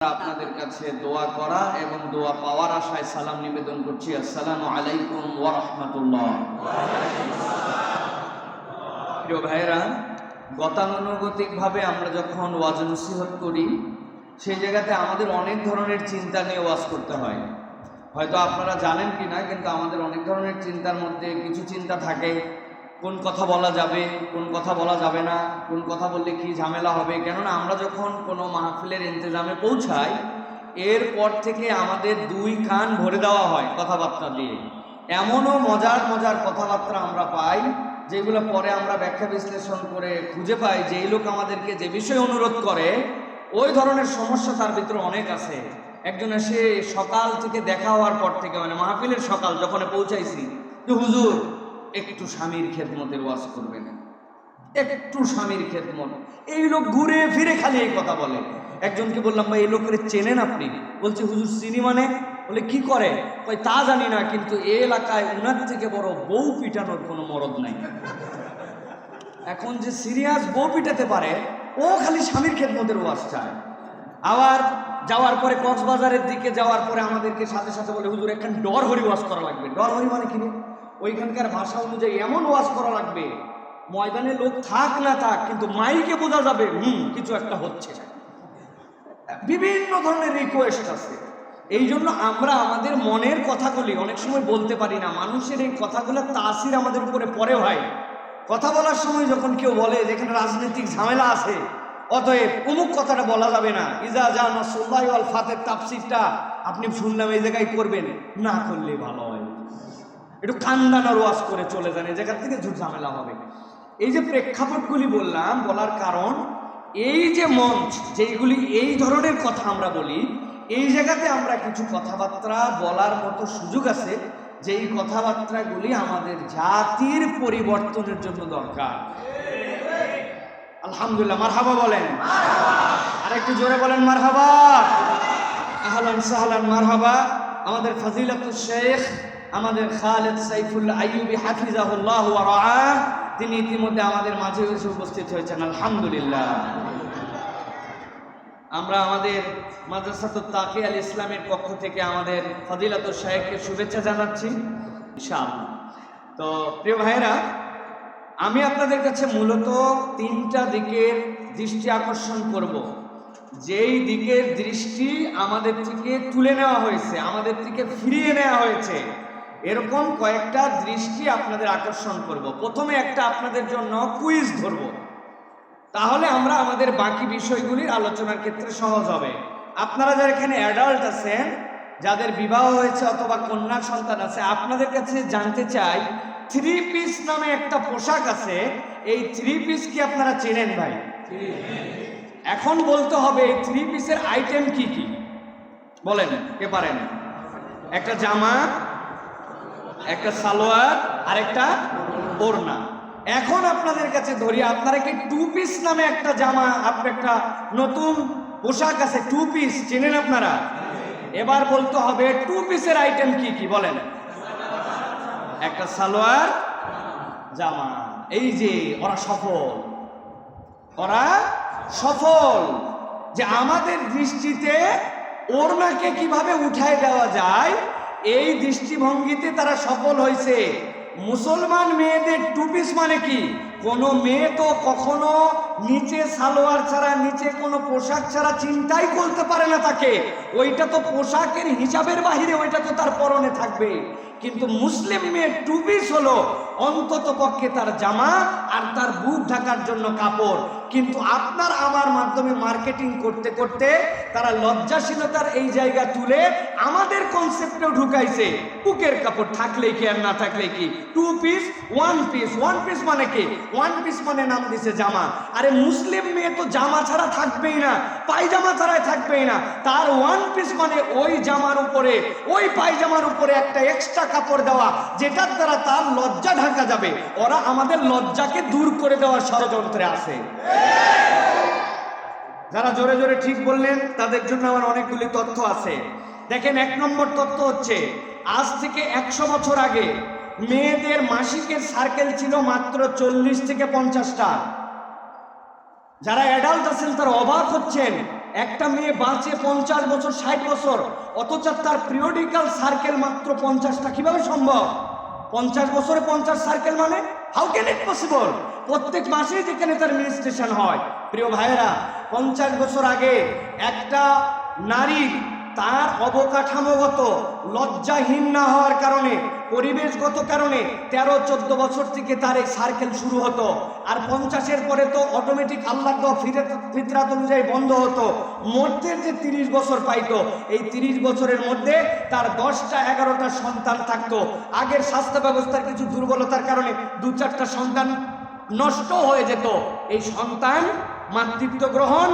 আপনাদের কাছে দোয়া করা এবং দোয়া পাওয়ার আশায় সালাম নিবেদন করছি। আসসালামু আলাইকুম ওয়া রাহমাতুল্লাহ প্রিয় ভাইরা গতানুগতিকভাবে আমরা যখন ওয়াজ নসিহত করি, সেই জায়গাতে আমাদের অনেক ধরনের চিন্তা নিয়ে ওয়াজ করতে হয়। হয়তো আপনারা জানেন কি না কিন্তু আমাদের অনেক ধরনের চিন্তার মধ্যে কিছু চিন্তা থাকে। কোন কথা বলা যাবে, কোন কথা বলা যাবে না, কোন কথা বললে কি ঝামেলা হবে? কেননা আমরা যখন কোনো মাহফিলের ইন্তজামে পৌঁছাই এরপর থেকে আমাদের দুই কান ভরে দেওয়া হয় কথাবার্তা দিয়ে। এমনও মজার মজার কথাবার্তা আমরা পাই, যেগুলো পরে আমরা ব্যাখ্যা বিশ্লেষণ করে খুঁজে পাই যে এই লোক আমাদেরকে যে বিষয়ে অনুরোধ করে, ওই ধরনের সমস্যা তার ভিতরে অনেক আছে। একজন এসে সকাল থেকে দেখা হওয়ার পর থেকে মানে মাহফিলের সকাল, যখন পৌঁছাইছি, যে হুজুর একটু স্বামীর খেদমতের ওয়াজ করবেন। একটু স্বামীর খেদমত। এই লোক ঘুরে ফিরে খালি এই কথা বলে। একজনকে বললাম, ভাই, এই লোকের চেনেন আপনি? বলছে, হুজুর, চিনি মানে? বলে, কি করে? কই তা জানি না, কিন্তু এ এলাকায় উনার থেকে বড় বউ পিটানোর কোনো মরদ নাই। এখন যে সিরিয়াস বউ পিটাতে পারে, ও খালি স্বামীর খেদমতের ওয়াজ চায়। আবার যাওয়ার পরে কক্সবাজারের দিকে যাওয়ার পরে আমাদেরকে সাথে সাথে বলে, হুজুর একখান ডর হরি ওয়াজ করা লাগবে। ডর হরি মানে কি? ওইখানকার ভাষা অনুযায়ী এমন ওয়াজ করা লাগবে, ময়দানে লোক থাক না থাক, কিন্তু মাইকে বোঝা যাবে, হুম, কিছু একটা হচ্ছে। বিভিন্ন ধরনের রিকোয়েস্ট আছে। এই জন্য আমরা আমাদের মনের কথাগুলি অনেক সময় বলতে পারি না, মানুষের এই কথাগুলো তাসির আমাদের উপরে পরে হয়। কথা বলার সময় যখন কেউ বলে যেখানে রাজনৈতিক ঝামেলা আছে, অতএব অমুক কথাটা বলা যাবে না। ইজা জা নাসুল্লাহ আল ফাতের তাফসিরটা আপনি শুনলাম এই জায়গায় করবেন। না করলে ভালো হয় একটু কান্দানার ওয়াজ করে চলে যান, এই জায়গার থেকে ঝুট ঝামেলা হবে। এই যে প্রেক্ষাপটগুলি বললাম, বলার কারণ, এই যে মঞ্চ, যেইগুলি এই ধরনের কথা আমরা বলি, এই জায়গাতে আমরা কিছু কথাবার্তা বলার মতো সুযোগ আছে, যেই কথাবার্তাগুলি আমাদের জাতির পরিবর্তনের জন্য দরকার। আলহামদুলিল্লাহ, মারহাবা বলেন। আর একটু জোরে বলেন, মারহাবা। আহলান সাহলান, মারহাবা। আমাদের ফাজিলাতুল শেখ আমাদের খালেদ সাইফুল্লাহ আইয়ুবি হাফিজাহুল্লাহ তিনি ইতিমধ্যে আমাদের মাঝে এসে উপস্থিত হয়েছেন। আলহামদুলিল্লাহ। আমরা আমাদের মাদ্রাসাতুল তাকি আল ইসলামের পক্ষ থেকে আমাদের ফদিলাতুল সাহেবকে শুভেচ্ছা জানাচ্ছি, ইনশাআল্লাহ। তো প্রিয় ভাইরা আমি আপনাদের কাছে মূলত তিনটা দিকের দৃষ্টি আকর্ষণ করব। যেই দিকের দৃষ্টি আমাদের থেকে তুলে নেওয়া হয়েছে, আমাদের থেকে ফিরিয়ে নেওয়া হয়েছে এরকম কয়েকটা দৃষ্টি আপনাদের আকর্ষণ করব। প্রথমে একটা আপনাদের জন্য কুইজ ধরব। তাহলে আমরা আমাদের বাকি বিষয়গুলির আলোচনার ক্ষেত্রে সহজ হবে। আপনারা যারা এখানে অ্যাডাল্ট আছেন, যাদের বিবাহ হয়েছে অথবা কন্যা সন্তান আছে, আপনাদের কাছে জানতে চাই থ্রি পিস নামে একটা পোশাক আছে, এই থ্রি পিস কি আপনারা চেনেন ভাই? এখন বলতে হবে এই থ্রি পিসের আইটেম কি কি? বলেন কে পারেন একটা জামা একটা সালোয়ার আর একটা ওড়না। এখন আপনাদের কাছে ধরি, আপনারা কি টু পিস নামে একটা জামা আপনার একটা নতুন পোশাক আছে টু পিস চেনেন আপনারা? এবার বলতে হবে টু পিসের আইটেম কি কি, বলেন। একটা সালোয়ার, জামা। এই যে, ওরা সফল। ওরা সফল। যে আমাদের দৃষ্টিতে ওড়নাকে কীভাবে উঠায় দেওয়া যায় এই দৃষ্টিভঙ্গিতে তারা সফল হয়েছে। মুসলমান মেয়েদের টুপিস মানে কি? কোনো মেয়ে তো কখনো নিচে সালোয়ার ছাড়া, নিচে কোনো পোশাক ছাড়া চিন্তাই করতে পারে না তাকে। ওইটা তো পোশাকের হিসাবের বাহিরে, ওইটা তো তার পরনে থাকবে। কিন্তু মুসলিম মেয়ের টুপিস হলো অন্তত পক্ষে তার জামা আর তার বুক ঢাকার জন্য কাপড়। কিন্তু আপনার আমার মাধ্যমে মার্কেটিং করতে করতে তারা লজ্জাশীলতার এই জায়গা তুলে আমাদের কনসেপ্টেও ঢুকাইছে। বুকের কাপড় থাকলে কি আর না থাকলে কি? Two piece one piece one piece মানে কি? ওয়ান পিস মানে নাম দিছে জামা। আরে মুসলিম মেয়ে তো জামা ছাড়া থাকবেই না, পায়জামা ছাড়াই থাকবেই না। তার ওয়ান পিস মানে ওই জামার উপরে, ওই পায়জামার উপরে একটা এক্সট্রা কাপড় দেওয়া, যেটার দ্বারা তার লজ্জা ঢাকা যাবে। ওরা আমাদের লজ্জাকে দূর করে দেওয়ার ষড়যন্ত্রে আছে। যারা জোরে জোরে ঠিক বললেন, তাদের জন্য আমার অনেকগুলি তথ্য আছে। দেখেন, এক নম্বর তথ্য হচ্ছে, আজ থেকে একশো বছর আগে মেয়েদের মাসিকের সার্কেল ছিল মাত্র চল্লিশ থেকে পঞ্চাশটা। যারা অ্যাডাল্ট আছেন, তারা অবাক হচ্ছেন, একটা মেয়ে বাঁচে পঞ্চাশ বছর, ষাট বছর, অথচ তার পিরিয়ডিক্যাল সার্কেল মাত্র পঞ্চাশটা। কীভাবে সম্ভব? পঞ্চাশ বছরে পঞ্চাশ সার্কেল মানে? হাউ ক্যান ইট পসিবল প্রত্যেক মাসে যেখানে তার মিনিস্ট্রেশন হয়। প্রিয় ভাইয়েরা, পঞ্চাশ বছর আগে একটা নারীর তার অবকাঠামোগত লজ্জাহীন না হওয়ার কারণে, পরিবেশগত কারণে তেরো, চোদ্দ বছর থেকে তার এই সার্কেল শুরু হতো। আর পঞ্চাশের পরে তো অটোমেটিক আল্লাহ ফিরে- ফিতরাত অনুযায়ী বন্ধ হতো। মধ্যের যে তিরিশ বছর পাইতো, এই তিরিশ বছরের মধ্যে তার দশটা, এগারোটা সন্তান থাকতো। আগের স্বাস্থ্য ব্যবস্থার কিছু দুর্বলতার কারণে দু চারটা সন্তান নষ্ট হয়ে যেত। এই সন্তান মাতৃত্ব গ্রহণ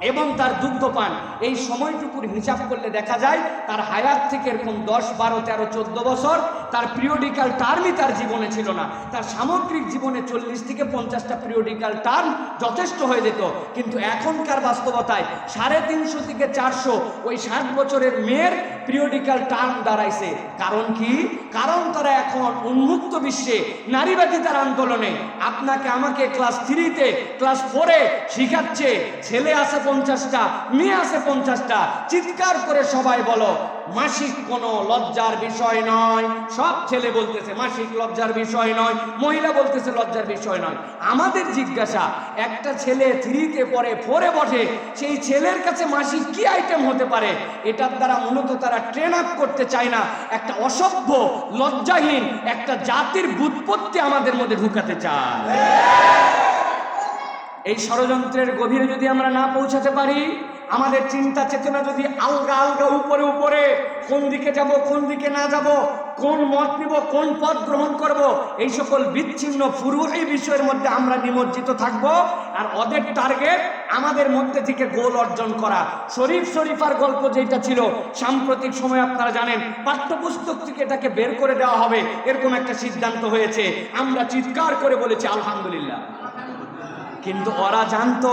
এবং তার দুগ্ধ পান এই সময়টুকুর হিসাব করলে দেখা যায়, তার হায়াত থেকে এরকম দশ, বারো, তেরো, চোদ্দ বছর তার পিরিয়ডিক্যাল টার্মই তার জীবনে ছিল না। তার সামগ্রিক জীবনে চল্লিশ থেকে পঞ্চাশটা পিরিয়ডিক্যাল টার্ম যথেষ্ট হয়ে যেত। কিন্তু এখনকার বাস্তবতায় সাড়ে তিনশো থেকে চারশো ওই ষাট বছরের মেয়ের পিরিয়ডিক্যাল টার্ম দাঁড়াইছে। কারণ কি? কারণ তারা এখন উন্মুক্ত বিশ্বে নারীবাদী তার আন্দোলনে। আপনাকে আমাকে ক্লাস থ্রিতে ক্লাস ফোরে শিখাচ্ছে, ছেলে আছে পঞ্চাশটা, মেয়ে আছে পঞ্চাশটা। চিৎকার করে সবাই বলো মাসিক কোনো লজ্জার বিষয় নয়। সব ছেলে বলতেছে মাসিক লজ্জার বিষয় নয়, মহিলা বলতেছে লজ্জার বিষয় নয়। আমাদের জিজ্ঞাসা, একটা ছেলে থ্রিতে পড়ে, ফোরে বসে, সেই ছেলের কাছে মাসিক কি আইটেম হতে পারে? এটার দ্বারা মূলত তারা ট্রেন আপ করতে চায় না। একটা অসভ্য, লজ্জাহীন, একটা জাতির বুৎপত্তি আমাদের মধ্যে ঢুকাতে চায়। এই ষড়যন্ত্রের গভীরে যদি আমরা না পৌঁছাতে পারি, আমাদের চিন্তা চেতনা যদি আলগা আলগা উপরে উপরে, কোন দিকে যাব, কোন দিকে না যাব, কোন মত নিব, কোন পথ গ্রহণ করব, এই সকল বিচ্ছিন্ন ফুরু এই বিষয়ের মধ্যে আমরা নিমজ্জিত থাকব আর ওদের টার্গেট আমাদের মধ্যে থেকে গোল অর্জন করা। শরীফ শরীফার গল্প যেটা ছিল, সাম্প্রতিক সময় আপনারা জানেন, পাঠ্যপুস্তক থেকে এটাকে বের করে দেওয়া হবে, এরকম একটা সিদ্ধান্ত হয়েছে। আমরা চিৎকার করে বলেছি, আলহামদুলিল্লাহ। কিন্তু ওরা জানতো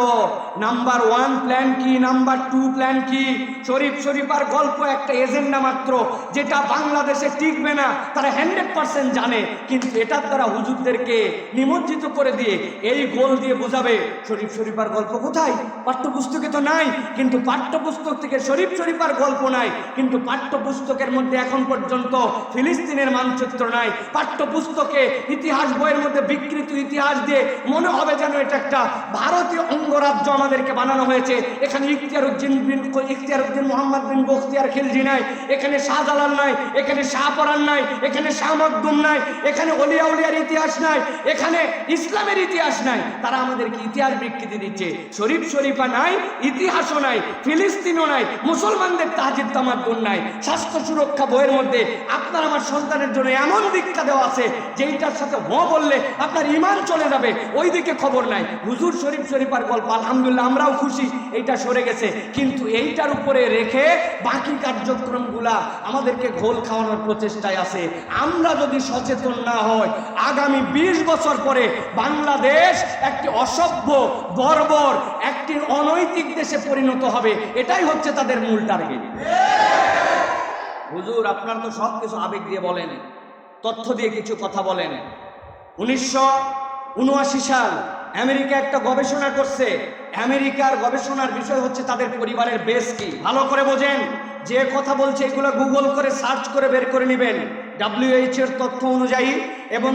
নাম্বার ওয়ান প্ল্যান কি নাম্বার টু প্ল্যান কি? শরীফ শরীফার গল্প একটা এজেন্ডা মাত্র, যেটা বাংলাদেশে টিকবে না, তারা হান্ড্রেড পার্সেন্ট জানে। কিন্তু এটার দ্বারা হুজুরদেরকে নিমজ্জিত করে দিয়ে এই গোল দিয়ে বোঝাবে, শরীফ শরীফার গল্প কোথায়? পাঠ্যপুস্তকে তো নাই, কিন্তু পাঠ্যপুস্তক থেকে শরীফ শরীফার গল্প নাই, কিন্তু পাঠ্যপুস্তকের মধ্যে এখন পর্যন্ত ফিলিস্তিনের মানচিত্র নাই। পাঠ্যপুস্তকে ইতিহাস বইয়ের মধ্যে বিকৃত ইতিহাস দিয়ে মনে হবে যেন এটা একটা ভারতীয় অঙ্গরাজ্য আমাদেরকে বানানো হয়েছে। এখানে ইখতিয়ার উদ্দিন বিন ইখতিয়ার উদ্দিন মোহাম্মদ বিন বখতিয়ার খিলজি নাই, এখানে শাহজালাল নাই, এখানে শাহপরান নাই, এখানে শাহ মকদুম নাই, এখানে অলিয়া উলিয়ার ইতিহাস নাই, এখানে ইসলামের ইতিহাস নাই। তারা আমাদেরকে ইতিহাস বিকৃতি দিচ্ছে। শরীফ শরীফা নাই, ইতিহাসও নাই, ফিলিস্তিনও নাই, মুসলমানদের তাহাজিদ তামাদ্দুন নাই। স্বাস্থ্য সুরক্ষা বইয়ের মধ্যে আপনার আমার সন্তানের জন্য এমন দীক্ষা দেওয়া আছে, যেইটার সাথে হ বললে আপনার ইমান চলে যাবে ওই দিকে খবর নাই। হুজুর শরীফ শরীফার গল্প, আলহামদুলিল্লাহ আমরাও খুশি, এইটা সরে গেছে। কিন্তু এইটার উপরে রেখে বাকি কার্যক্রমগুলা আমাদেরকে ঘোল খাওয়ানোর প্রচেষ্টায় আছে। আমরা যদি সচেতন না হই, আগামী ২০ বছর পরে বাংলাদেশ একটি অসভ্য, বর্বর, একটি অনৈতিক দেশে পরিণত হবে, এটাই হচ্ছে তাদের মূল টার্গেট। হুজুর, আপনার তো সব কিছু আবেগ দিয়ে বলেন, তথ্য দিয়ে কিছু কথা বলেন। উনিশশো উনআশি সাল আমেরিকা একটা গবেষণা করছে। আমেরিকার গবেষণার বিষয় হচ্ছে তাদের পরিবারের বেশ কি? ভালো করে বোঝেন। যে কথা বলছে এগুলো গুগল করে সার্চ করে বের করে নেবেন। ডাব্লিউএইচ এর তথ্য অনুযায়ী এবং